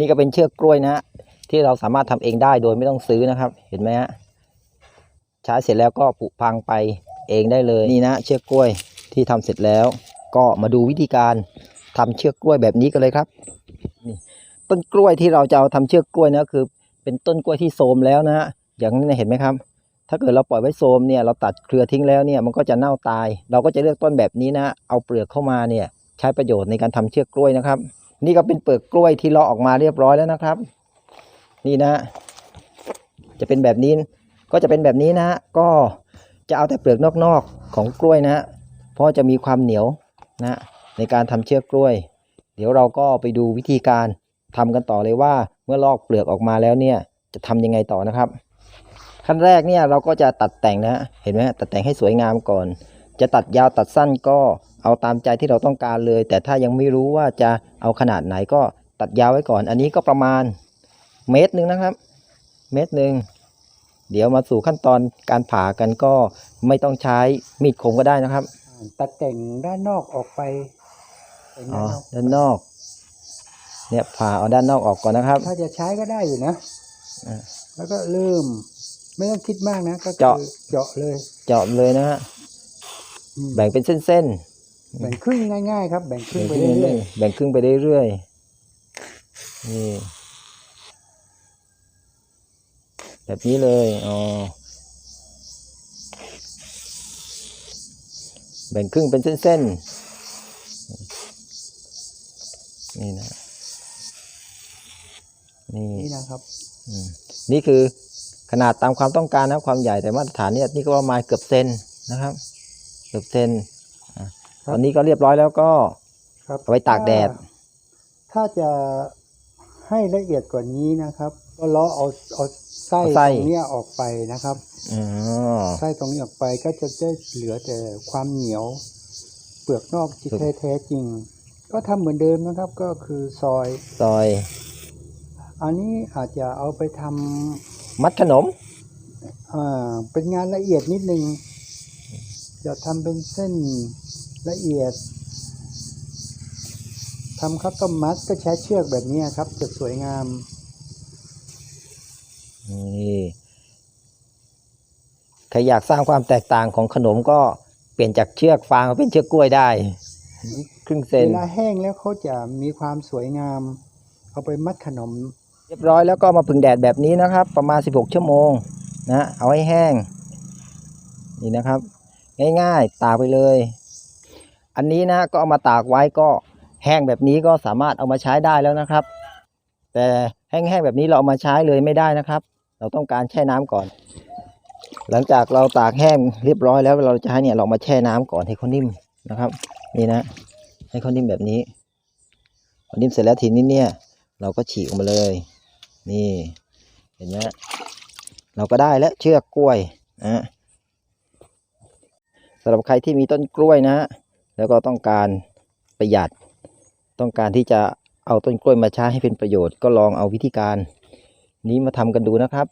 นี่ก็เป็นเชือกกล้วยนะฮะที่เราสามารถทำเองได้โดยไม่ต้องซื้อนะครับ เห็นไหมฮะใช้เสร็จแล้วก็ผุพังไปเองได้เลยนี่นะเชือกกล้วยที่ทำเสร็จแล้ว ก็มาดูวิธีการทำเชือกกล้วยแบบนี้กันเลยครับนี่ต้นกล้วยที่เราจะเอาทำเชือกกล้วยนะคือ เป็นต้นกล้วยที่โทรมแล้วนะฮะอย่างนี้เห็นไหมครับ ถ้าเกิดเราปล่อยไว้โทรมเนี่ยเราตัดเครือทิ้งแล้วเนี่ยมันก็จะเน่าตาย เราก็จะเลือกต้นแบบนี้นะ เอาเปลือกเข้ามาเนี่ยใช้ประโยชน์ในการทำเชือกกล้วยนะครับ นี่ก็เป็นเปลือกกล้วยที่เลาะออกมาเรียบร้อยแล้วนะครับ นี่นะ จะเป็นแบบนี้ ก็จะเป็นแบบนี้นะ ก็จะเอาแต่เปลือกนอกๆของกล้วยนะ เพราะจะมีความเหนียวนะ ในการทำเชือกกล้วย เดี๋ยวเราก็ไปดูวิธีการทำกันต่อเลยว่า เมื่อลอกเปลือกออกมาแล้วเนี่ย จะทำยังไงต่อนะครับ ขั้นแรกเนี่ยเราก็จะตัดแต่งนะ เห็นไหมตัดแต่งให้สวยงามก่อน จะตัดยาวตัดสั้นก็เอาตามใจที่เราต้องการเลย แต่ถ้ายังไม่รู้ว่าจะเอาขนาดไหนก็ตัดยาวไว้ก่อน อันนี้ก็ประมาณเมตรหนึ่งนะครับ เมตรหนึ่งเดี๋ยวมาสู่ขั้นตอนการผ่ากันก็ไม่ต้องใช้มีดคมก็ได้นะครับ ตัดแต่งด้านนอกออกไปแต่งอ๋อด้านนอกด้านนอก เนี่ยผ่าเอาด้านนอกออกก่อนนะครับ ถ้าจะใช้ก็ได้อยู่นะอ่าแล้วก็เริ่ม ไม่ต้องคิดมากนะก็คือเจาะเจาะเลย เจาะเลยนะฮะอืม แบ่งเป็นเส้นแบ่งครึ่งง่าย ๆ ครับ แบ่งๆครึ่งแบ่งไปครึ่งเรื่อยแบ่งครึ่งไปเรื่อยๆนี่ แบบนี้เลยอ๋อแบ่งครึ่งเป็นเส้นๆนี่นะนี่ ๆนี่นะครับอืมนี่คือขนาดตามความต้องการนะความใหญ่แต่มาตรฐานเนี่ยนี่ก็ประมาณเกือบเซนนะครับ เกือบเซนอะครัตบ อนนี้ก็เรียบร้อยแล้วก็ครับเอาไว้ตากแดด ถ้ถ้าจะให้ละเอียดกว่านี้นะครับ ก็เลาะเอาเอาไส้เอาตไส้รงเนี้ยออกไปนะครับ อ๋อไส้ตรงนี้ออกไปก็จะได้เหลือแต่ความเหนียว เปลือกนอกที่แท้แท้จริง ก็ทำเหมือนเดิมนะครับ ก็คือซอย ซอยอันนี้อาจจะเอาไปทำมัดขนมอ่าเป็นงานละเอียดนิดนึง จะทำเป็นเส้นละเอียดทำข้าวต้มมัดก็ใช้เชือกแบบนี้ครับ จะสวยงาม นี่ ใครอยากสร้างความแตกต่างของขนมก็เปลี่ยนจากเชือกฟางมาเป็นเชือกกล้วยได้ ครึ่งเซนเวลาแห้งแล้วเขาจะมีความสวยงาม เอาไปมัดขนม เรียบร้อยแล้วก็มาผึ่งแดดแบบนี้นะครับ ประมาณ 16 ชั่วโมงนะ เอาให้แห้ง นี่นะครับ ง่ายๆ ตากไปเลย อันนี้นะก็เอามาตากไว้ก็แห้งแบบนี้ก็สามารถเอามาใช้ได้แล้วนะครับ แต่แห้งๆแบบนี้เราเอามาใช้เลยไม่ได้นะครับ เราต้องการแช่น้ำก่อน หลังจากเราตากแห้งเรียบร้อยแล้วเราจะให้เนี่ยเรามาแช่น้ำก่อนให้เขานิ่มนะครับ นี่นะ ให้เขานิ่มแบบนี้พอนิ่มเสร็จแล้วทีนี้เนี่ย เราก็ฉีกออกมาเลย นี่ เห็นไหมเราก็ได้แล้วเชือกกล้วยนะ สำหรับใครที่มีต้นกล้วยนะแล้วก็ต้องการประหยัด ต้องการที่จะเอาต้นกล้วยมาใช้ให้เป็นประโยชน์ก็ลองเอาวิธีการนี้มาทำกันดูนะครับ